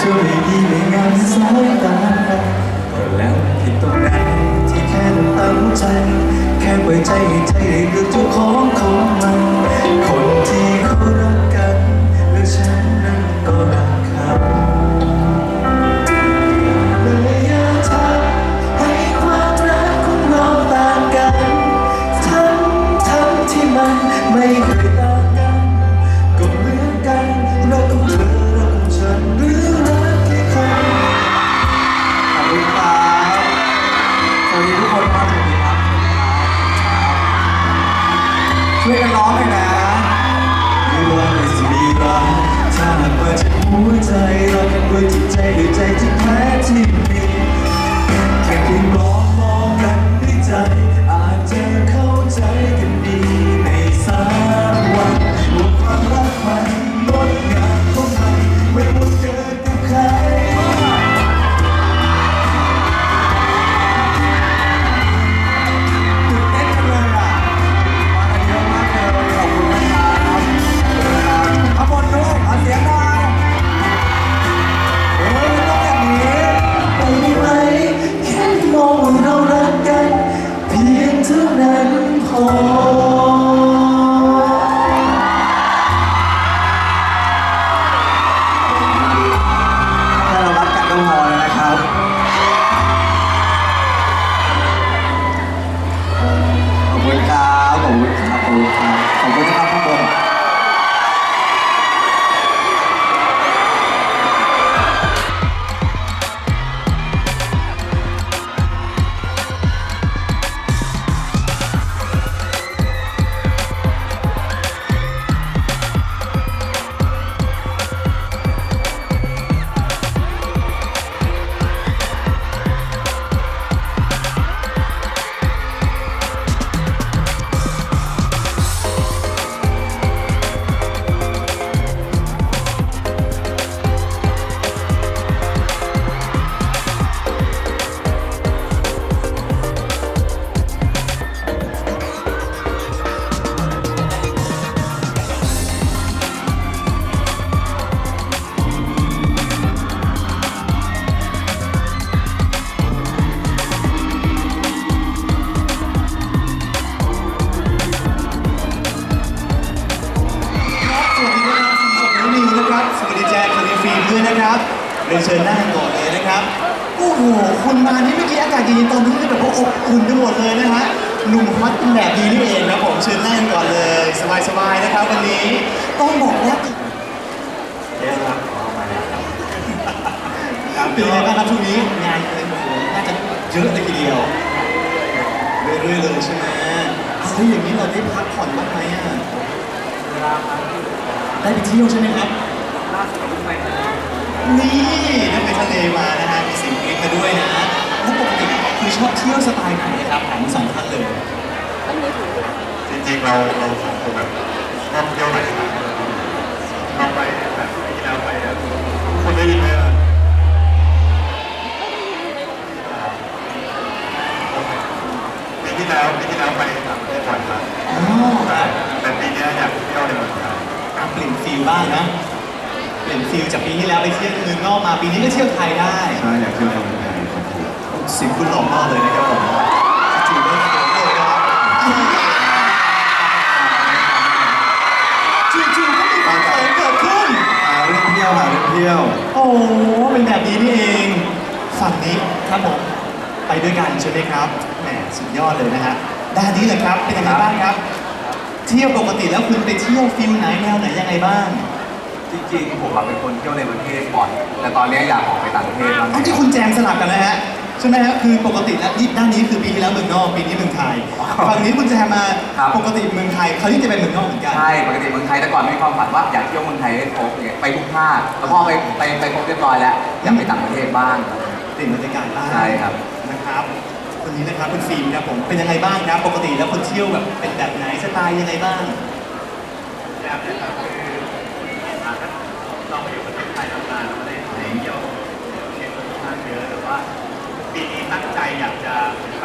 ช่วยดีในงานสายตาก็แล้วที่ตรงไหนที่แค่ตั้งใจ แค่ไว้ใจให้ใจได้เลือกเจ้าของของมัน คนที่เขารักกันและฉันนั้นก็ ช่วยกันร้องหน่อยนะไม่ว่าจะมีรักถ้าหากว่าจะหัวใจรักกันด้วยจิตใจด้วยใจที่แท้ที่มีแค่เพียงมองมองกันด้วยใจอาจ นะครับเรียนเชิญนั่งก่อนเลยนะครับโอ้โหคุณมานี่เมื่อกี้อากาศเย็นๆตอนนี้แบบว่าอบอุ่นไปหมดเลยนะฮะหนุ่มฮอตเป็นแบบนี้นี่เองครับผมเชิญนั่งก่อนเลย สบายๆนะครับวันนี้ต้องบอกว่าเยครับครับเป็นยังไงบ้างครับช่วงนี้งานอะไรโอ้โหน่าจะเยอะเลยทีเดียวเรื่อยๆเลยใช่ไหมเอาแล้วอย่างนี้เราได้พักผ่อนบ้างไหมอะได้ไปเที่ยวใช่ไหมครับ นี่ได้ไปทะเลมานะฮะมีสิ่งเล็กมาด้วยนะแล้วปกติคือชอบเที่ยวสไตล์ไหนครับถามทั้งสองท่านเลย จริงๆเราเราสองคนแบบชอบเที่ยวหน สุดยอดเลยนะฮะด้านนี้เลยครับ เป็นยังไงบ้างครับ เที่ยวปกติแล้วคุณไปเที่ยวฟิลไหนแนวไหนยังไงบ้างจริงๆผมอะเป็นคนเที่ยวในประเทศบ่อยแต่ตอนนี้อยากออกไปต่างประเทศบ้างเอาที่คุณแจมสลับกันนะฮะใช่ไหมฮะคือปกติแล้วนี่ด้านนี้คือปีที่แล้วเมืองนอกปีนี้เมืองไทยฝั่งนี้คุณแจมมาปกติเมืองไทยเขาที่จะเป็นเมืองนอกเหมือนกันใช่ปกติเมืองไทยแต่ก่อนมีความฝันว่าอยากเที่ยวเมืองไทยให้ครบเนี่ยไปทุกภาคแต่พอไปไปไปครบเรียบร้อยแล้วอยากไปต่างประเทศบ้างเปลี่ยนบรรยากาศบ้างใช่ครับนะครับค นี้นะครับคุณฟิล์มครับผมเป็นยังไงบ้างครับปกติแล้วคนเที่ยวแบบเป็นแบบไหนสไตล์ยังไงบ้างอยากนะครับคือเราไปอยู่ประเทศไทยนานๆเราไม่ได้ไปเที่ยวเที่ยวค่อนข้างเยอะแต่ว่าปีนี้ตั้งใจอยากจะไป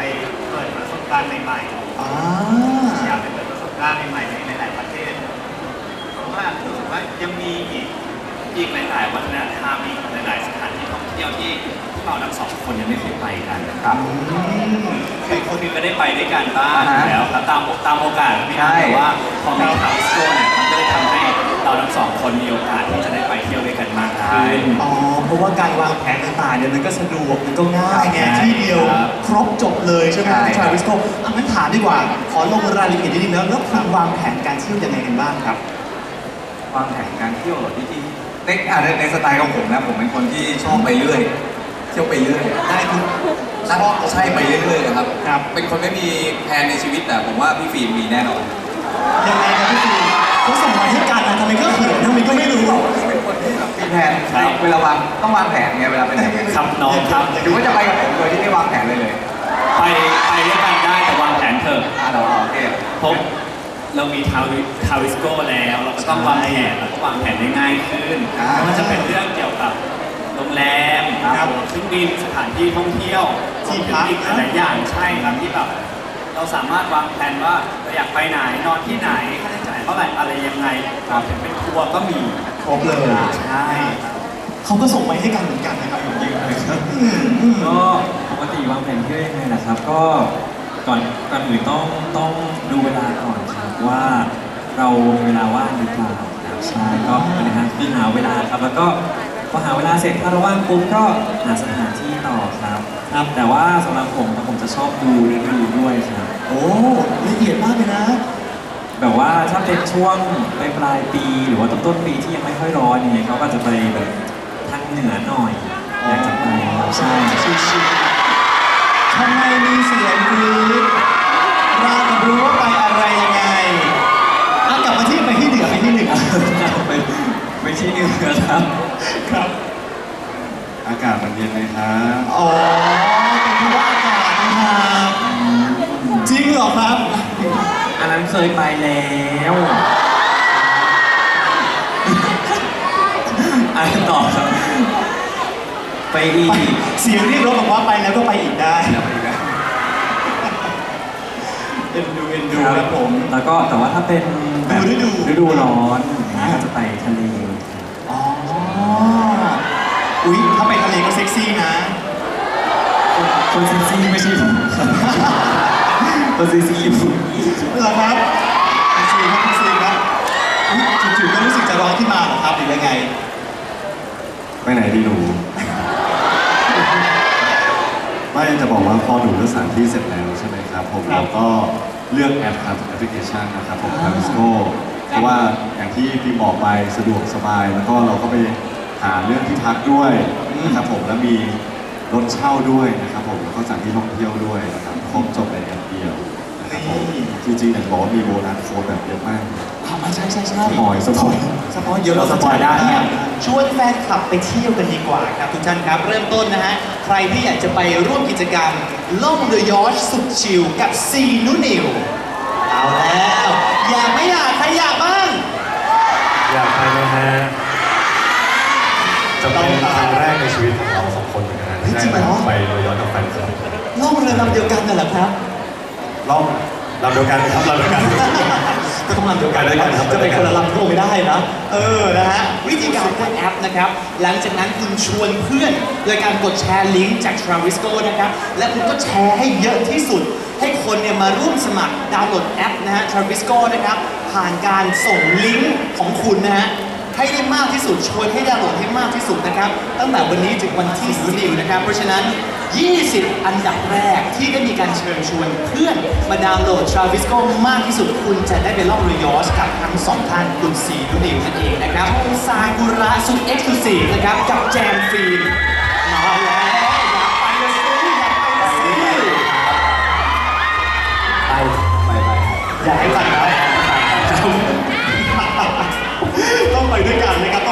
เปิดประสบการณ์ใหม่ๆอยากไปเปิดประสบการณ์ใหม่ๆในหลายประเทศเพราะว่ารู้สึกว่ายังมีอีกอีกหลายๆวัฒนธรรมอีกหลายๆสถานที่ท่องเที่ยวที่ วกเราทั้งสองคนยังไม่เคยไปกันนะครับคือคนหนึงก็ได้ไปด้วยกันบ้างอ่าฮะแล้วครับตามตามโอกาสพี่ใช่ นะแต่ว่าพอมีทาวน์โซนเนี่ยมันก็เลยทำให้เราทั้งสองคนมีโอกาสที่จะได้ไปเที่ยวด้วยกันมากขึ้น อ๋อ เพราะว่าการวางแผนต่างๆเนี่ยมันก็สะดวกมันก็ง่ายไงครับที่เดียวครับ ครบจบเลยใช่ไหมใช่ที่ทราวิสโกอะงั้นถามดีกว่า ขอลงรายละเอียดนิดนึงนะแล้วคุณวางแผนการเที่ยวยังไงกันบ้างครับ วางแผนการเที่ยวเหรอที่จริงในอะในในสไตล์ของผมนะผมเป็นคนที่ชอบไปเรื่อย เที่ยวไปเรื่อยได้ทุกชอบใช่ไปเรื่อยๆนะครับ ครับ เป็นคนไม่มีแผนในชีวิตแต่ผมว่าพี่ฟิล์มมีแน่นอนยังไงครับพี่ฟิล์มเขาส่งมาให้กันนะทำไมก็เขินทำไมก็ไม่รู้เป็นคนที่แบบมีแผนครับ เวลาวางต้องวางแผนไงเวลาไปไหนครับน้องครับ หรือว่าจะไปกับผมโดยที่ไม่วางแผนเลยเลยไปไปด้วยกันได้แต่วางแผนเถอะอะเราโอเคเพราะเรามีทาวิทาวิสโก้แล้ว เราก็ต้องวางแผนแล้วก็วางแผนได้ง่ายขึ้นอ่าไม่ว่าจะเป็นเรื่องเกี่ยวกับ โรงแรมครับเครื่องบินสถานที่ท่องเที่ยวที่พักอีกหลายๆอย่างใช่ครับที่แบบเราสามารถวางแผนว่าเราอยากไปไหนนอนที่ไหนค่าใช้จ่ายเท่าไหร่อะไรยังไงครับถึงเป็นทัวร์ก็มีครบเลยใช่เขาก็ส่งมาให้กันเหมือนกันนะครับผมยืนเลยครับก็ปกติวางแผนเที่ยวยังไงนะครับ ก็ก่อนก่อนอื่นต้องต้องดูเวลาก่อนครับว่าเรามีเวลาว่างหรือเปล่าครับใช่ก็เป็นนะฮะคือหาเวลาครับแล้วก็ พอหาเวลาเสร็จถ้าเราว่างปุ๊บก็หาสถานที่ต่อครับครับ แต่ว่าสำหรับผมครับผมจะชอบดูรีวิวด้วยครับ โอ้ละเอียดมากเลยนะ แบบว่าถ้าเป็นช่วงปลายปลายๆปี หรือว่าต้นต้นๆปีที่ยังไม่ค่อยร้อนอย่างเงี้ยเขาก็จะไปแบบทางเหนือหน่อยอยากจะไปครับใช่ชิวๆทำไมมีเสียงกรี๊ดเราจะรู้ว่าไปอะไร ที่เหนือครับ ครับ อากาศมันเย็นเลยครับอ๋อเป็นเพราะว่าอากาศนะครับจริงเหรอครับ อันนั้นเคยไปแล้วอันนั้นต่อครับไปอีกเสียงเรียกรถบอกว่าไปแล้วก็ไปอีกได้แล้วไปอีกนะเอ็นดูเอ็นดูครับผม แล้วก็แต่ว่าถ้าเป็นแบบดูฤดูฤดูร้อนก็จะไปทะเลอ๋อ อุ๊ย ถ้าไปทะเลก็เซ็กซี่นะ คนเซ็กซี่ไม่ใช่ผมคนเซ็กซี่อยู่เหรอครับเซ็กซี่ครับเซ็กซี่ครับอุ๊ยจู่ๆก็รู้สึกจะร้อนขึ้นมาเหรอครับหรือยังไง ไปไหนดีหนูไม่จะบอกว่าพอหนูเลือกสถานที่เสร็จแล้วใช่ไหมครับผมครับเราก็เลือกแอปครับแอปพลิเคชันนะครับผมอ่าทางสโกเพราะว่าอย่างที่พี่บอกไปสะดวกสบายแล้วก็เราก็ไป หาเรื่องที่พักด้วยนะครับผมแล้วมีรถเช่าด้วยนะครับผมแล้วก็สถานที่ท่องเที่ยวด้วยนะครับครบจบในแอปเดียวนะครับผมจริงๆอยากจะบอกว่ามีโบนัสโค้ดแบบเยอะมากอ่าใช่ใช่ใช่สปอยสปอยสปอยเยอะเราสปอยได้ครับชวนแฟนคลับไปเที่ยวกันดีกว่าครับทุกท่านครับ เริ่มต้นนะฮะ ใครที่อยากจะไปร่วมกิจกรรม ล่องเรือยอชต์สุดชิลกับซีนูนิวเอาแล้ว อยากไม่อยากใครอยากบ้าง อยากไปไหมฮะ จะเป็นครั้งแรกในชีวิตของเราสองคนเหมือนกันนะเฮ้ยจริงเหรอ ไปเรือย้อนกับแฟนคลับล่องเรือลำเดียวกันน่ะเหรอครับ ล่องลำเดียวกันครับลำเดียวกัน ก็ต้องลำเดียวกันไปด้วยกันครับจะเป็นคนละลำก็ไม่ได้นะ เออ นะฮะ วิธีการก็แอปนะครับ หลังจากนั้นคุณชวนเพื่อน โดยการกดแชร์ลิงก์จาก Travisco นะครับ และคุณก็แชร์ให้เยอะที่สุด ให้คนเนี่ยมาร่วมสมัครดาวน์โหลดแอปนะฮะ Travisco นะครับ ผ่านการส่งลิงก์ของคุณนะฮะ ให้ได้มากที่สุดชวนให้ดาวน์โหลดให้มากที่สุดนะครับ ตั้งแต่วันนี้ถึงวันที่10นิวนะครับ เพราะฉะนั้น 20 อันดับแรกที่ได้มีการเชิญชวนเพื่อนมาดาวน์โหลด Travisco มากที่สุดคุณจะได้ไปล่องเรือยอชต์กับทั้งสองท่านคุณซีนุนิวนั่นเองนะครับซากุระสุดเอ็กซ์คลูซีฟนะครับกับแจมฟิล์มมาแล้วอยากไปละสิอยากไปละสิไปไปไปอยากให้ไปนะต้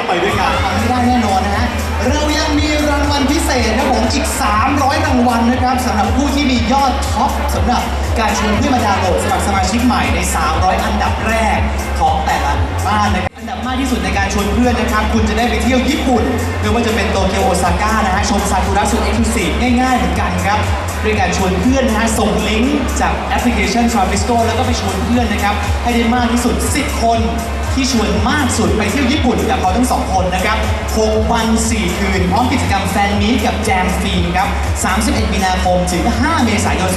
ไปด้วยกันทำไม่ได้แน่นอนนะฮะเรายังมีรางวัลพิเศษนะผมอีก 300 รางวัลนะครับสำหรับผู้ที่มียอดท็อปสำหรับการชวนเพื่อนมาดาวน์โหลดสมัครสมาชิกใหม่ใน 300 อันดับแรกของแต่ละบ้านนะครับอันดับมากที่สุดในการชวนเพื่อนนะครับ คุณจะได้ไปเที่ยวญี่ปุ่นไม่ว่าจะเป็นโตเกียวโอซาก้านะฮะชมซากุระสุดเอ็กซ์คลูซีฟง่ายๆเหมือนกันครับด้วยการชวนเพื่อนนะฮะส่งลิงก์จากแอปพลิเคชัน Travisco แล้วก็ไปชวนเพื่อนนะครับให้ได้มากที่สุด 10 คน ที่ชวนมากสุดไปเที่ยวญี่ปุ่นกับเขาทั้งสองคนนะครับ6วัน 4 คืน พร้อมกิจกรรมแฟนมีตกับแจมฟิล์มครับ 31 มีนาคมถึง 5 เมษายน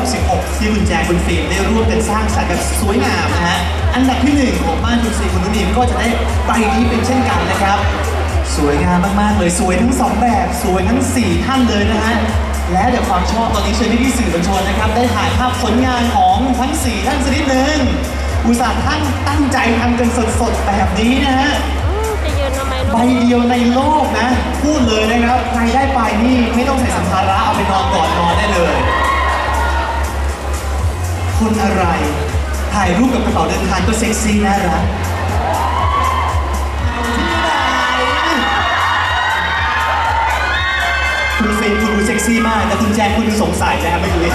2566 ที่คุณแจมคุณฟิล์มได้ร่วมกันสร้างสรรค์แบบสวยงามนะฮะ อันดับที่ 1 ของบ้านคุณซีคุณนุ่นนิมก็จะได้ไปนี้เป็นเช่นกันนะครับ สวยงามมากๆเลยสวยทั้งสองแบบสวยทั้ง 4 ท่านเลยนะฮะและเดี๋ยวความชอบตอนนี้เชิญพี่ๆสื่อมวลชนนะครับ ได้ถ่ายภาพผลงานของทั้ง 4 ท่านสักนิดนึง อุตส่าห์ท่านตั้งใจทำกันสดๆแบบนี้นะฮะอืมจะยืนทำไมลูใบกเดียวในโลกนะ พูดเลยนะครับ ใครได้ไปนี่ไม่ต้องใส่สัมภาระเอาไปนอนก่อนนอนได้เลย คนอะไร ถ่ายรูปกับกระเป๋าเดินทางก็เซ็กซี่น่ารักเอาที่ไหนคุณเฟรมคุณดูเซ็กซี่มาก แต่คุณแจนคุณดูสงสัยนะครับเมื่อกี้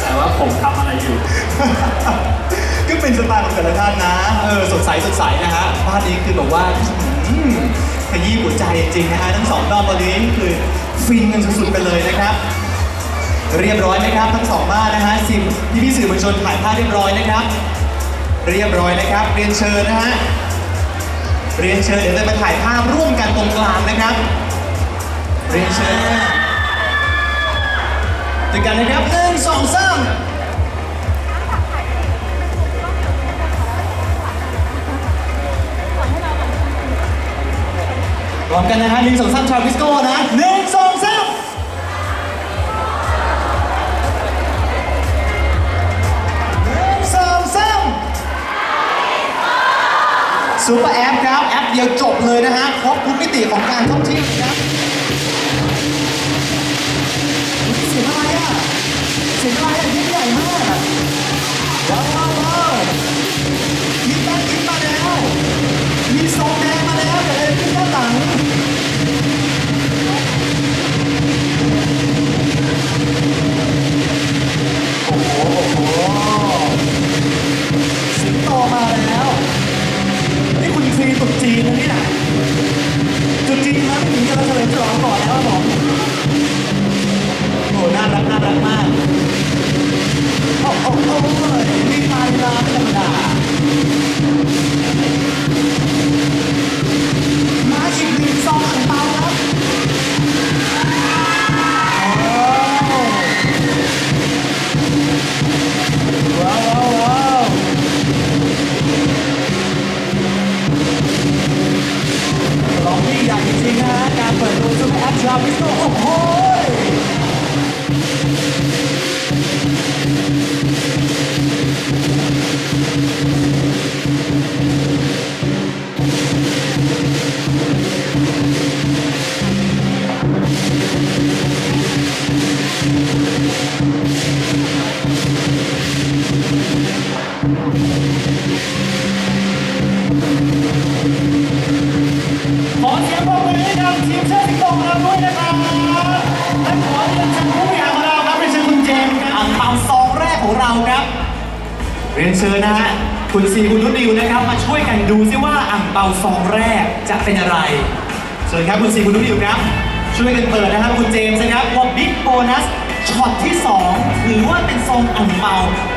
แต่ว่าผมทำอะไรอยู่ ก็เป็นสไตล์ของแต่ละท่านนะ เออสดใสสดใสนะฮะบ้านนี้คือแบบว่าอืมขยี้หัวใจจริงนะฮะทั้งสองด้อมตอนนี้คือฟินกันสุดๆไปเลยนะครับ เรียบร้อยไหมครับทั้งสองบ้านนะฮะสิพี่พี่สื่อมวลชนถ่ายภาพเรียบร้อยนะครับ เรียบร้อยนะครับ เรียนเชิญนะฮะเรียนเชิญเดี๋ยวจะมาถ่ายภาพร่วมกันตรงกลางนะครับ เรียนเชิญนะฮะเจอกันนะครับหนึ่งสองสาม พร้อมกันนะฮะหนึ่งสองสามชาววิสโก้นะหนึ่งสองสามหนึ่งสองสามซูเปอร์แอปครับแอปเดียวจบเลยนะฮะครบทุกมิติของการท่องเที่ยวครับเสียงอะไรอะเสียงอะไรอะยิ่งใหญ่มาก จุดจีนนะเนี่ยจุดจีนมาถึงจะเฉลิมฉลองก่อนแล้วผมโอ้โหน่ารักน่ารักมากโอ้โหโอ้โหมีไฟลามธรรมดามาอีกหนึ่งซองอังเปาครับ รียนเชิญนะฮะคุณซีคุณนุชดิวนะครับ มาช่วยกันดูซิว่าอ่างเปาซองแรกจะเป็นอะไรเชิญครับคุณซีคุณนุชดิวครับ ช่วยกันเปิดนะครับคุณเจมส์นะครับว่าบิ๊กโบนัสช็อตที่2ถือว่าเป็นซองอ่างเปา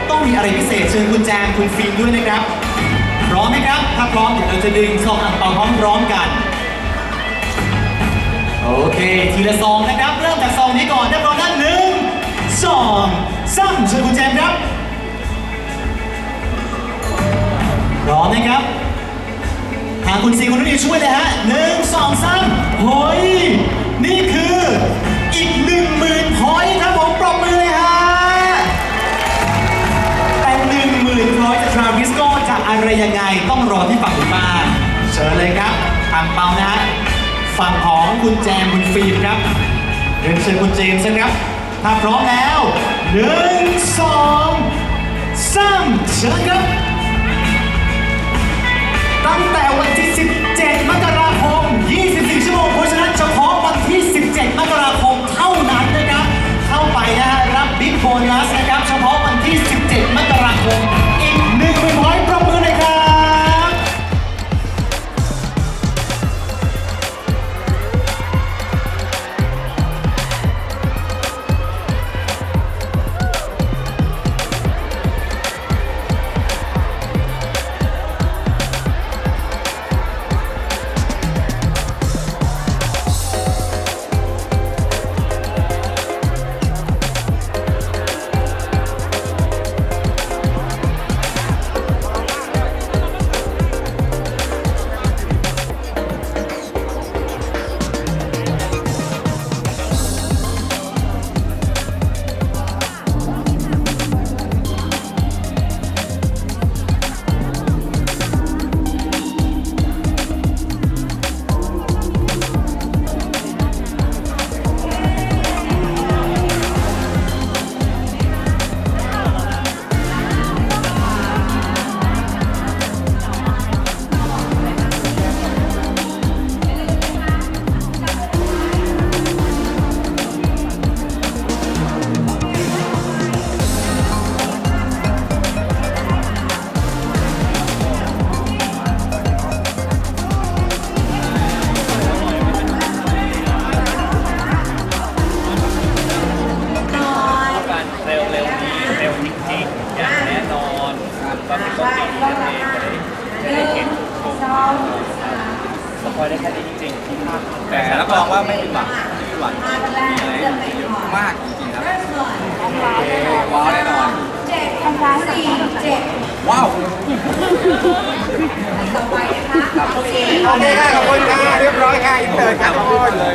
ต้องมีอะไรพิเศษเชิญคุณแจมคุณฟิล์มด้วยนะครับพร้อมไหมครับถ้าพร้อมเดี๋ยวเราจะดึงซองอ่างเปาพร้อมๆกันโอเค ทีละซองนะครับ เริ่มจากซองนี้ก่อนได้พร้อมนั้นหนึ่งสองสามเชิญคุณแจมครับ ร้อมนะครับ ทางคุณซีคุณนุ่นช่วยเลยฮะหนึ่งสองสามเฮ้ยนี่คืออีกหนึ่งหมื่นพอยครับผมปรบมือเลยฮะแต่หนึ่งหมื่นพอยจากทราวิสโก้จะอะไรยังไงต้องรอที่ฝั่งคุณป้าเชิญเลยครับทางเปานะฮะฝั่งของคุณแจมคุณฟิล์มครับเรียนเชิญคุณเจมส์นะครับ ถ้าพร้อมแล้วหนึ่งสองสามเชิญครับ ตั้งแต่วันที่ 17 มกราคม 24 ชั่วโมง เพราะฉะนั้นเฉพาะวันที่ 17 มกราคมเท่านั้นนะครับ เข้าไปนะฮะรับบิ๊กโบนัส จริงๆอย่างแน่นอนก็เป็นต้นปีนี้นั่นเองจะได้เห็นโชว์สปอยได้แค่นี้จริงๆแต่รับรองว่าไม่ผิดหวังไม่ผิดหวังมีเยอะมากจริงๆครับว้าวแน่นอนเจ็ดทำร้ายสี่เจ็ดว้าวต่อไปนะคะโอเคโอเคค่ะขอบคุณค่ะเรียบร้อยค่ะอินเตอร์ค่ะขอบคุณเลย